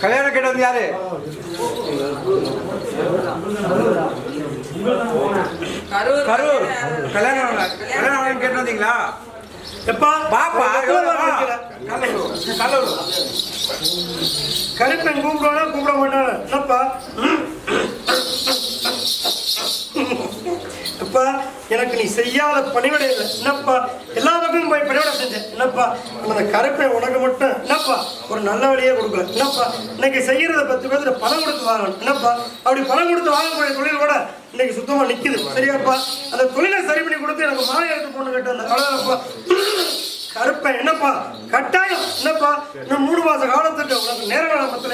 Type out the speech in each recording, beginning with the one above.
கல்யாணம் கேட்டு வந்து யாரு? கரூர். கல்யாணம் கல்யாணம் கேட்டு வந்தீங்களா? எப்பா பாப்பா? கல்லூர் கருப்பன் கூப்பிடுவானா? கூப்பிட மாட்டானா? என்னப்பா? அப்பா எனக்கு நீ செய்யாத பணிவிடை இல்லை என்னப்பா பக்கமும் செஞ்சேன் என்னப்பா? அந்த கருப்பை உனக்கு மட்டும் என்னப்பா? ஒரு நல்ல வழியே கொடுக்கல. என்னப்பா? இன்னைக்கு செய்யறத பத்து பேர்த்துல பணம் கொடுத்து வாங்கணும். என்னப்பா? அப்படி பணம் கொடுத்து வாங்கக்கூடிய தொழில் கூட இன்னைக்கு சுத்தமா நிக்குது. சரியாப்பா? அந்த தொழிலை சரி பண்ணி கொடுத்து எனக்கு மாலை எடுத்து பொண்ணு கேட்டு அந்த அவ்வளோதான்ப்பா கருப்பை என்னப்பா? கட்டாயம். என்னப்பா? இன்னும் மூணு மாச காலத்துக்கு உனக்கு நேர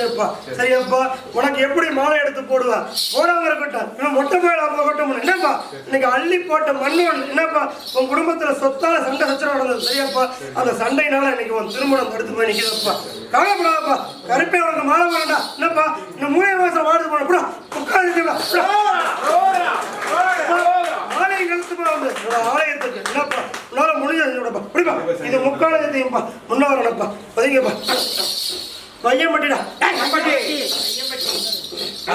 இருப்பா சரியாப்பா? உனக்கு எப்படி மாலை எடுத்து போடுவா? போடாம இருக்கட்டும் இன்னும் மொட்டை போயிடா போகட்டும் என்னப்பா இன்னைக்கு அள்ளி போட்ட மண்ணோடு என்னப்பா உன் குடும்பத்துல சொத்தால சண்டை சச்சரவு நடந்தது சரியாப்பா? அந்த சண்டையினால இன்னைக்கு உன் திருமணம் தடுத்து போய் நிக்கிறப்பா கவலைப்படாதப்பா. கருப்பை உனக்கு மாலை வேண்டாம் என்னப்பா இன்னும் மூணே மாசம் வாடுது போன கூட உட்காந்து ஆலயம் கழுத்துமா வந்து. ஆலயத்துக்கு என்னப்பா? உன்னால முடிஞ்சது என்னோடப்பா பிடிப்பா. இது முக்காலயத்தையும்ப்பா முன்ன வரணும்ப்பா. ஒதுங்கப்பா பையன் மட்டுடா அம்பட்டி ஆ